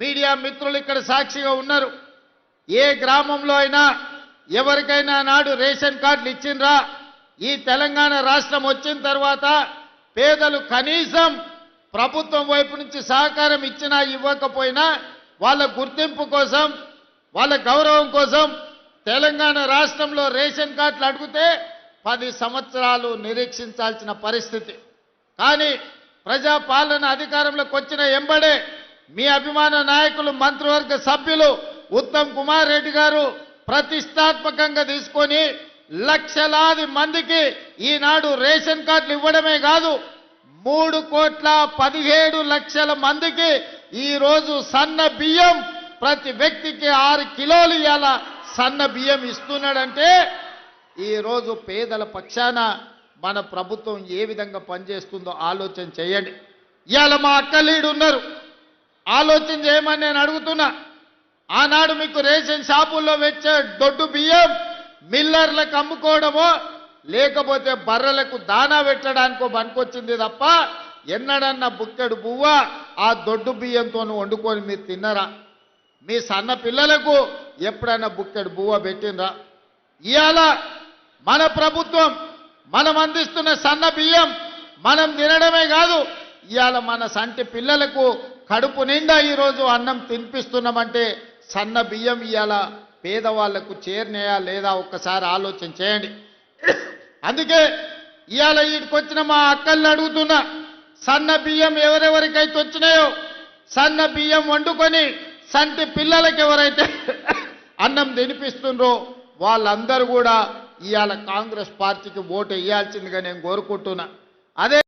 Media మిత్రులు ఇక్కడ సాక్షిగా ఉన్నారు. ఏ గ్రామంలో అయినా ఎవరికైనా నాడు రేషన్ కార్డులు ఇచ్చిండ్రా? ఈ తెలంగాణ రాష్ట్రం వచ్చిన తర్వాత పేదలు కనీసం ప్రభుత్వం వైపు నుంచి సహకారం ఇచ్చినా ఇవ్వకపోయినా వాళ్ళ గుర్తింపు కోసం వాళ్ళ గౌరవం కోసం తెలంగాణ రాష్ట్రంలో రేషన్ కార్డులు అడిగితే పది సంవత్సరాలు నిరీక్షించాల్సిన పరిస్థితి. కానీ ప్రజాపాలన అధికారంలోకి వచ్చిన ఎంబడే మీ అభిమాన నాయకులు మంత్రివర్గ సభ్యులు ఉత్తమ్ కుమార్ రెడ్డి గారు ప్రతిష్టాత్మకంగా తీసుకొని లక్షలాది మందికి ఈనాడు రేషన్ కార్డులు ఇవ్వడమే కాదు మూడు కోట్ల పదిహేడు లక్షల మందికి ఈరోజు సన్న బియ్యం ప్రతి వ్యక్తికి ఆరు కిలోలు ఇవాళ సన్న బియ్యం ఇస్తున్నాడంటే ఈరోజు పేదల పక్షాన మన ప్రభుత్వం ఏ విధంగా పనిచేస్తుందో ఆలోచన చేయండి. ఇవాళ మా అక్కలీడు ఉన్నారు. ఆలోచన చేయమని నేను అడుగుతున్నా. ఆనాడు మీకు రేషన్ షాపుల్లో వచ్చే దొడ్డు బియ్యం మిల్లర్లకు అమ్ముకోవడమో లేకపోతే బర్రెలకు దానా పెట్టడానికో పనికొచ్చింది తప్ప ఎన్నడన్నా బుక్కెడు బువ్వ ఆ దొడ్డు బియ్యంతో వండుకొని మీరు తిన్నరా? మీ సన్న పిల్లలకు ఎప్పుడైనా బుక్కెడు బువ్వ పెట్టినరా ఇవాళ మన ప్రభుత్వం మనం అందిస్తున్న సన్న బియ్యం మనం తినడమే కాదు ఇవాళ మన సంటి పిల్లలకు కడుపు నిండా ఈరోజు అన్నం తినిపిస్తున్నామంటే సన్న బియ్యం ఇవాళ పేదవాళ్ళకు చేరినాయా లేదా? ఒక్కసారి ఆలోచన చేయండి. అందుకే ఇవాళ వీటికొచ్చిన మా అక్కల్ని అడుగుతున్నా. సన్న బియ్యం ఎవరెవరికైతే వచ్చినాయో సన్న బియ్యం వండుకొని సంటి పిల్లలకి ఎవరైతే అన్నం తినిపిస్తుండ్రో వాళ్ళందరూ కూడా ఇవాళ కాంగ్రెస్ పార్టీకి ఓటు వేయాల్సిందిగా నేను కోరుకుంటున్నా. అదే